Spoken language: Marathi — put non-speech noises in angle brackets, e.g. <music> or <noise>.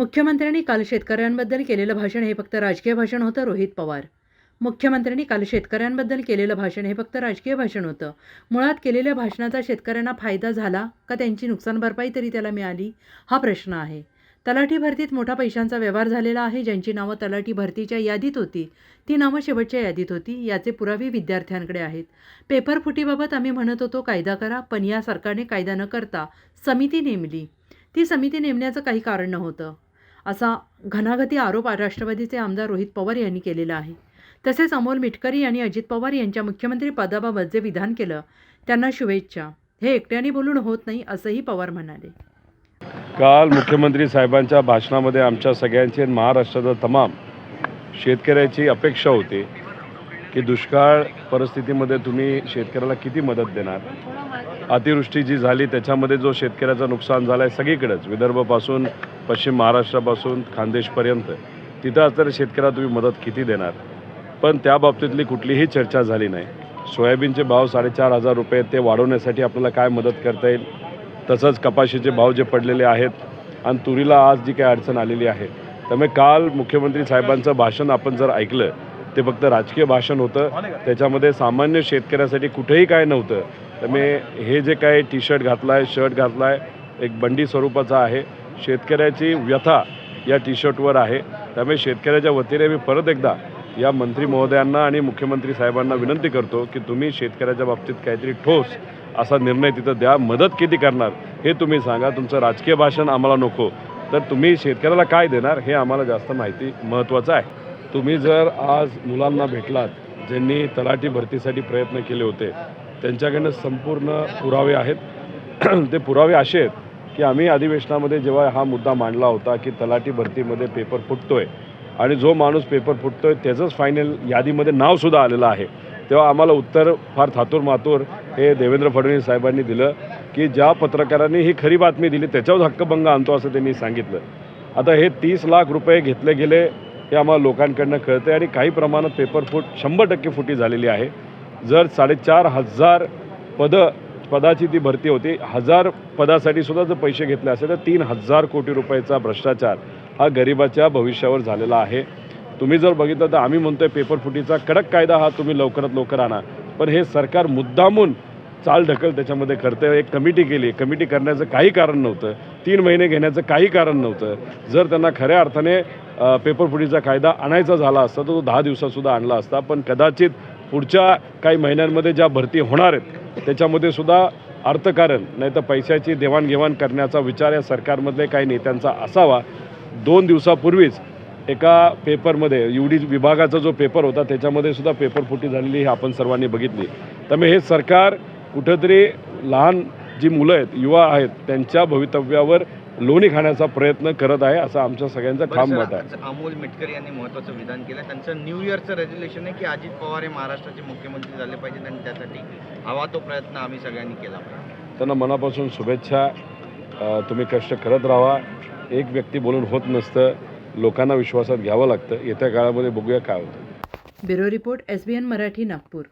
मुख्यमंत्र्यांनी काल शेतकऱ्यांबद्दल केलेलं भाषण हे फक्त राजकीय भाषण होतं रोहित पवार. मुख्यमंत्र्यांनी काल शेतकऱ्यांबद्दल केलेलं भाषण हे फक्त राजकीय भाषण होतं. मुळात केलेल्या भाषणाचा शेतकऱ्यांना फायदा झाला का त्यांची नुकसान भरपाई तरी त्याला मिळाली? हा प्रश्न आहे. तलाठी भरतीत मोठा पैशांचा व्यवहार झालेला आहे ज्यांची नावं तलाठी भरतीच्या यादीत होती. ती नावं शेवटच्या यादीत होती याचे पुरावे विद्यार्थ्यांकडे आहेत. पेपर फुटीबाबत आम्ही म्हणत होतो कायदा करा पण या सरकारने कायदा न करता समिती नेमली. ती समिती नेमण्याचं काही कारण नव्हतं. असा घणाघती आरोप राष्ट्रवादीचे आमदार रोहित पवार यांनी केलेला आहे. तसेच अमोल मिटकरी यांनी अजित पवार यांच्या मुख्यमंत्री पदाबाबत जे विधान केलं त्यांना शुभेच्छा. हे एकट्याने बोलून होत नाही असंही पवार म्हणाले. काल मुख्यमंत्री साहेबांच्या भाषणामध्ये आमच्या सगळ्यांची महाराष्ट्राचा तमाम शेतकऱ्याची अपेक्षा होती की दुष्काळ परिस्थितीमध्ये तुम्ही शेतकऱ्याला किती मदत देणार? अतिवृष्टी जी झाली त्याच्यामध्ये जो शेतकऱ्याचं नुकसान झालं आहे सगळीकडेच विदर्भापासून पश्चिम महाराष्ट्रापासून खानदेशपर्यंत. तिथं तर शेतकऱ्याला तुम्ही मदत किती देणार? पण त्या बाबतीतली कुठलीही चर्चा झाली नाही. सोयाबीनचे भाव साडेचार हजार रुपये ते वाढवण्यासाठी आपल्याला काय मदत करता येईल? तसंच कपाशीचे भाव जे पडलेले आहेत आणि तुरीला आज जी काही अडचण आलेली आहे. त्यामुळे काल मुख्यमंत्री साहेबांचं भाषण आपण जर ऐकलं ते फक्त राजकीय भाषण होतं. त्याच्यामध्ये सामान्य शेतकऱ्यासाठी कुठेही काय नव्हतं. त्यामुळे हे जे काय टी शर्ट घातला आहे शर्ट घातला आहे एक बंडी स्वरूपाचा आहे. शेतकऱ्याची व्यथा या टी शर्टवर आहे. त्यामुळे शेतकऱ्याच्या वतीने मी परत एकदा या मंत्री महोदयांना आणि मुख्यमंत्री साहेबांना विनंती करतो की तुम्ही शेतकऱ्याच्या बाबतीत काहीतरी ठोस असा निर्णय तिथं द्या. मदत किती करणार हे तुम्ही सांगा. तुमचं राजकीय भाषण आम्हाला नको. तर तुम्ही शेतकऱ्याला काय देणार हे आम्हाला जास्त माहिती महत्त्वाचं आहे. तुम्ही जर आज मुलांना भेटलात ज्यांनी तलाठी भरतीसाठी प्रयत्न केले होते त्यांच्याकडनं संपूर्ण पुरावे आहेत. <clears throat> ते पुरावे असे आहेत की आम्ही अधिवेशनामध्ये जेव्हा हा मुद्दा मांडला होता की तलाठी भरतीमध्ये पेपर फुटतोय आणि जो माणूस पेपर फुटतोय त्याचंच फायनल यादीमध्ये नावसुद्धा आलेलं आहे तेव्हा आम्हाला उत्तर फार थातूर मातूर हे देवेंद्र फडणवीस साहेबांनी दिलं की ज्या पत्रकारांनी ही खरी बातमी दिली त्याच्यावर हक्कभंग आणतो असं त्यांनी सांगितलं. आता हे तीस लाख रुपये घेतले गेले हे आम्हाला लोकांकडनं कळतं आणि काही प्रमाणात पेपर फूट शंभर टक्के फुटी झालेली आहे. जर साडेचार हजार पदं पदाची ती भरती होती. हजार पदासाठी सुद्धा जर पैसे घेतले असेल तर तीन हजार कोटी रुपयाचा भ्रष्टाचार हा गरिबाच्या भविष्यावर झालेला आहे. तुम्ही जर बघितलं तर आम्ही म्हणतोय पेपर फुटीचा कडक कायदा हा तुम्ही लवकरात लवकर आणा. पण हे सरकार मुद्दामून चाल ढकल त्याच्यामध्ये करतं एक कमिटी केली. कमिटी करण्याचं काही कारण नव्हतं. तीन महिने घेण्याचं काही कारण नव्हतं. जर त्यांना खऱ्या अर्थाने पेपर फुटीचा कायदा आणायचा झाला असता तर तो दहा दिवसातसुद्धा आणला असता. पण कदाचित पुढच्या काही महिन्यांमध्ये ज्या भरती होणार आहेत त्याच्यामध्ये सुद्धा अर्थकारण नाही तर पैशाची देवाणघेवाण करण्याचा विचार या सरकारमधले काही नेत्यांचा असावा. दोन दिवसापूर्वीच एका पेपरमध्ये युडी विभागाचा जो पेपर होता त्याच्यामध्ये सुद्धा पेपर फुटी झालेली ही आपण सर्वांनी बघितली. त्यामुळे हे सरकार कुठंतरी लहान जी मुलं आहेत युवा आहेत त्यांच्या भवितव्यावर लोणी खाण्याचा प्रयत्न करत आहे असं आमच्या सगळ्यांचा ठाम मत आहे. अमोल मिटकर यांनी महत्त्वाचं विधान केलं. त्यांचं न्यू इयरचं रेझोल्युशन आहे की अजित पवार हे महाराष्ट्राचे मुख्यमंत्री झाले पाहिजेत आणि त्यासाठी हवा तो प्रयत्न आम्ही सगळ्यांनी केला पाहिजे. त्यांना मनापासून शुभेच्छा. तुम्ही कष्ट करत राहा. एक व्यक्ती बोलून होत नसतं. लोकांना विश्वासात घ्यावं लागतं. येत्या काळामध्ये बघूया काय होतं. Bureau report S B N Marathi Nagpur.